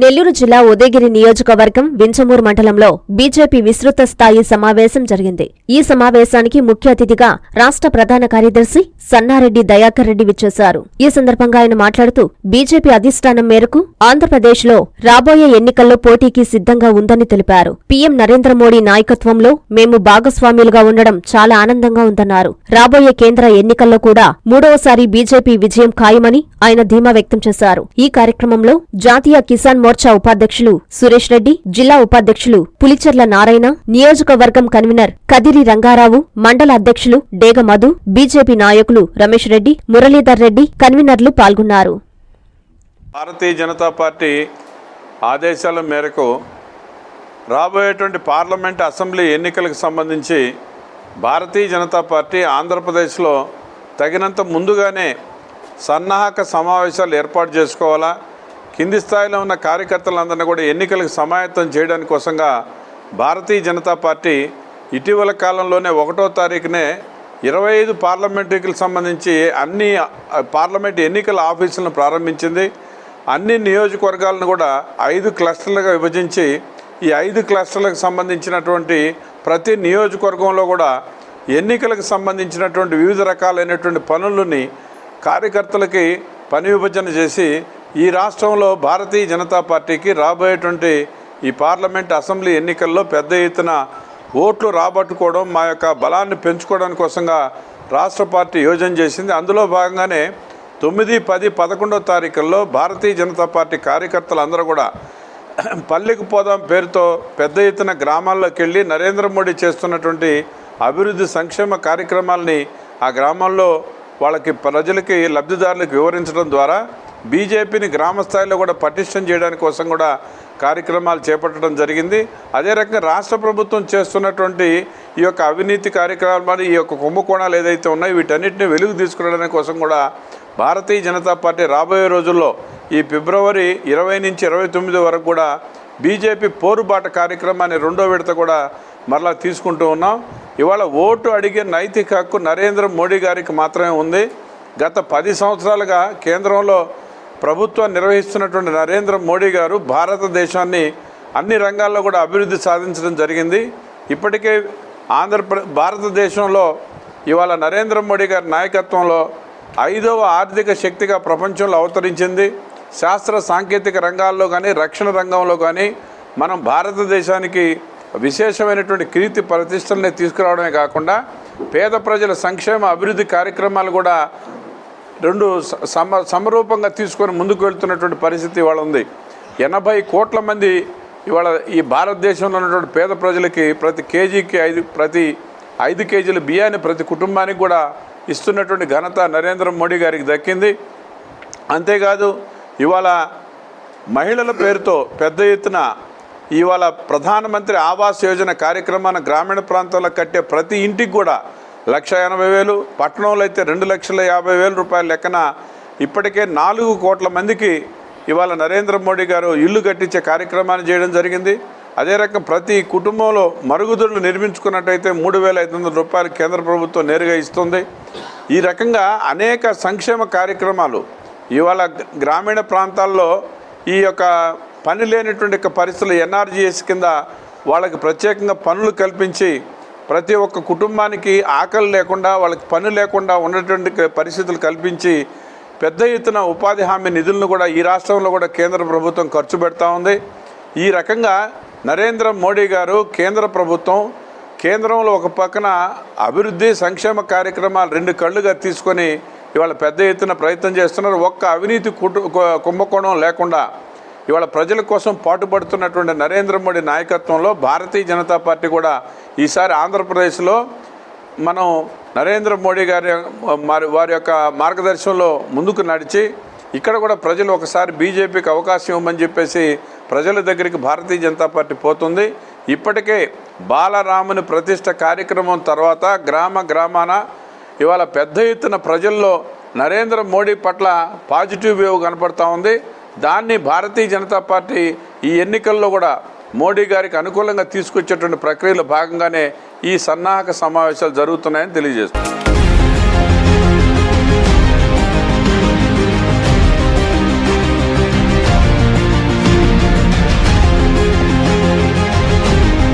నెల్లూరు జిల్లా ఉదయగిరి నియోజకవర్గం వించమూరు మండలంలో బీజేపీ విస్తృత స్థాయి సమావేశం జరిగింది. ఈ సమావేశానికి ముఖ్య అతిథిగా రాష్ట్ర ప్రధాన కార్యదర్శి సన్నారెడ్డి దయాకర్ రెడ్డి విచ్చేశారు. ఈ సందర్భంగా ఆయన మాట్లాడుతూ బీజేపీ అధిష్టానం మేరకు ఆంధ్రప్రదేశ్లో రాబోయే ఎన్నికల్లో పోటీకి సిద్ధంగా ఉందని తెలిపారు. పీఎం నరేంద్ర మోడీ నాయకత్వంలో మేము భాగస్వామ్యులుగా ఉండడం చాలా ఆనందంగా ఉందన్నారు. రాబోయే కేంద్ర ఎన్నికల్లో కూడా మూడవసారి బీజేపీ విజయం ఖాయమని ఆయన ధీమా వ్యక్తం చేశారు. ఈ కార్యక్రమంలో జాతీయ కిసాన్ మోర్చా ఉపాధ్యక్షులు సురేష్ రెడ్డి జిల్లా ఉపాధ్యక్షులు పులిచెర్ల నారాయణ నియోజకవర్గం కన్వీనర్ కదిరి రంగారావు మండల అధ్యక్షులు డేగ మధు బీజేపీ నాయకులు రమేష్ రెడ్డి మురళీధర్ రెడ్డి కన్వీనర్లు పాల్గొన్నారు. భారతీయ జనతా పార్టీ ఆదేశాల మేరకు రాబోయేటువంటి పార్లమెంట్ అసెంబ్లీ ఎన్నికలకు సంబంధించి భారతీయ జనతా పార్టీ ఆంధ్రప్రదేశ్లో తగినంత ముందుగానే సన్నాహక సమావేశాలు ఏర్పాటు చేసుకోవాలా? కింది స్థాయిలో ఉన్న కార్యకర్తలందరినీ కూడా ఎన్నికలకు సమాయత్తం చేయడానికి కోసంగా భారతీయ జనతా పార్టీ ఇటీవల కాలంలోనే ఒకటో తారీఖునే ఇరవై ఐదు పార్లమెంటరీకి సంబంధించి అన్ని పార్లమెంట్ ఎన్నికల ఆఫీసులను ప్రారంభించింది. అన్ని నియోజకవర్గాలను కూడా ఐదు క్లస్టర్లుగా విభజించి ఈ ఐదు క్లస్టర్లకు సంబంధించినటువంటి ప్రతి నియోజకవర్గంలో కూడా ఎన్నికలకు సంబంధించినటువంటి వివిధ రకాలైనటువంటి పనులని కార్యకర్తలకి పని విభజన చేసి ఈ రాష్ట్రంలో భారతీయ జనతా పార్టీకి రాబోయేటువంటి ఈ పార్లమెంట్ అసెంబ్లీ ఎన్నికల్లో పెద్ద ఎత్తున ఓట్లు రాబట్టుకోవడం మా యొక్క బలాన్ని పెంచుకోవడానికి కోసంగా రాష్ట్ర పార్టీ యోజన చేసింది. అందులో భాగంగానే తొమ్మిది పది పదకొండో తారీఖుల్లో భారతీయ జనతా పార్టీ కార్యకర్తలు అందరూ కూడా పల్లెకు పోదాం పేరుతో పెద్ద ఎత్తున గ్రామాల్లోకి వెళ్ళి నరేంద్ర మోడీ చేస్తున్నటువంటి అభివృద్ధి సంక్షేమ కార్యక్రమాలని ఆ గ్రామాల్లో వాళ్ళకి ప్రజలకి లబ్ధిదారులకు వివరించడం ద్వారా బీజేపీని గ్రామ స్థాయిలో కూడా పటిష్టం చేయడానికి కోసం కూడా కార్యక్రమాలు చేపట్టడం జరిగింది. అదే రకంగా రాష్ట్ర ప్రభుత్వం చేస్తున్నటువంటి ఈ యొక్క అవినీతి కార్యక్రమాలు ఈ యొక్క కుంభకోణాలు ఏదైతే ఉన్నాయో వీటన్నిటిని వెలుగు తీసుకురావడానికి కోసం కూడా భారతీయ జనతా పార్టీ రాబోయే రోజుల్లో ఈ ఫిబ్రవరి ఇరవై నుంచి ఇరవై తొమ్మిది వరకు కూడా బీజేపీ పోరుబాట కార్యక్రమాన్ని రెండో విడత కూడా మరలా తీసుకుంటూ ఉన్నాం. ఇవాళ ఓటు అడిగే నైతిక హక్కు నరేంద్ర మోడీ గారికి మాత్రమే ఉంది. గత పది సంవత్సరాలుగా కేంద్రంలో ప్రభుత్వం నిర్వహిస్తున్నటువంటి నరేంద్ర మోడీ గారు భారతదేశాన్ని అన్ని రంగాల్లో కూడా అభివృద్ధి సాధించడం జరిగింది. ఇప్పటికే ఆంధ్రప్ర భారతదేశంలో ఇవాళ నరేంద్ర మోడీ గారి నాయకత్వంలో ఐదవ ఆర్థిక శక్తిగా ప్రపంచంలో అవతరించింది. శాస్త్ర సాంకేతిక రంగాల్లో కానీ రక్షణ రంగంలో కానీ మనం భారతదేశానికి విశేషమైనటువంటి కీర్తి ప్రతిష్టల్ని తీసుకురావడమే కాకుండా పేద ప్రజల సంక్షేమ అభివృద్ధి కార్యక్రమాలు కూడా రెండు స- సమ సమరూపంగా తీసుకొని ముందుకు వెళ్తున్నటువంటి పరిస్థితి ఇవాళ ఉంది. ఎనభై కోట్ల మంది ఇవాళ ఈ భారతదేశంలో ఉన్నటువంటి పేద ప్రజలకి ప్రతి కేజీకి ఐదు ప్రతి ఐదు కేజీల బియ్యాన్ని ప్రతి కుటుంబానికి కూడా ఇస్తున్నటువంటి ఘనత నరేంద్ర మోడీ గారికి దక్కింది. అంతేకాదు ఇవాళ మహిళల పేరుతో పెద్ద ఎత్తున ఇవాళ ప్రధానమంత్రి ఆవాస్ యోజన కార్యక్రమాన్ని గ్రామీణ ప్రాంతాల్లో కట్టే ప్రతి ఇంటికి కూడా లక్ష ఎనభై వేలు పట్టణంలో అయితే రెండు లక్షల యాభై వేల రూపాయల లెక్కన ఇప్పటికే నాలుగు కోట్ల మందికి ఇవాళ నరేంద్ర మోడీ గారు ఇల్లు కట్టించే కార్యక్రమాన్ని చేయడం జరిగింది. అదే రకం ప్రతి కుటుంబంలో మరుగుదొడ్లు నిర్మించుకున్నట్టయితే మూడు వేల ఐదు వందల రూపాయలు కేంద్ర ప్రభుత్వం నేరుగా ఇస్తుంది. ఈ రకంగా అనేక సంక్షేమ కార్యక్రమాలు ఇవాళ గ్రామీణ ప్రాంతాల్లో ఈ యొక్క పని లేనటువంటి యొక్క పరిస్థితులు ఎన్ఆర్జీఎస్ కింద వాళ్ళకి ప్రత్యేకంగా పనులు కల్పించి ప్రతి ఒక్క కుటుంబానికి ఆకలి లేకుండా వాళ్ళకి పని లేకుండా ఉన్నటువంటి పరిస్థితులు కల్పించి పెద్ద ఎత్తున ఉపాధి హామీ నిధులను కూడా ఈ రాష్ట్రంలో కూడా కేంద్ర ప్రభుత్వం ఖర్చు పెడతా ఉంది. ఈ రకంగా నరేంద్ర మోడీ గారు కేంద్ర ప్రభుత్వం కేంద్రంలో ఒక పక్కన అభివృద్ధి సంక్షేమ కార్యక్రమాలు రెండు కళ్ళుగా తీసుకొని ఇవాళ పెద్ద ఎత్తున ప్రయత్నం చేస్తున్నారు. ఒక్క అవినీతి కుటు కుంభకోణం లేకుండా ఇవాళ ప్రజల కోసం పాటుపడుతున్నటువంటి నరేంద్ర మోడీ నాయకత్వంలో భారతీయ జనతా పార్టీ కూడా ఈసారి ఆంధ్రప్రదేశ్లో మనం నరేంద్ర మోడీ గారి మరి వారి యొక్క మార్గదర్శనంలో ముందుకు నడిచి ఇక్కడ కూడా ప్రజలు ఒకసారి బీజేపీకి అవకాశం ఇవ్వమని చెప్పేసి ప్రజల దగ్గరికి భారతీయ జనతా పార్టీ పోతుంది. ఇప్పటికే బాలరాముని ప్రతిష్ట కార్యక్రమం తర్వాత గ్రామ గ్రామాన ఇవాళ పెద్ద ఎత్తున ప్రజల్లో నరేంద్ర మోడీ పట్ల పాజిటివ్ వేవ్ కనపడతా ఉంది. దాన్ని భారతీయ జనతా పార్టీ ఈ ఎన్నికల్లో కూడా మోడీ గారికి అనుకూలంగా తీసుకొచ్చేటువంటి ప్రక్రియలో భాగంగానే ఈ సన్నాహక సమావేశాలు జరుగుతున్నాయని తెలియజేస్తుంది.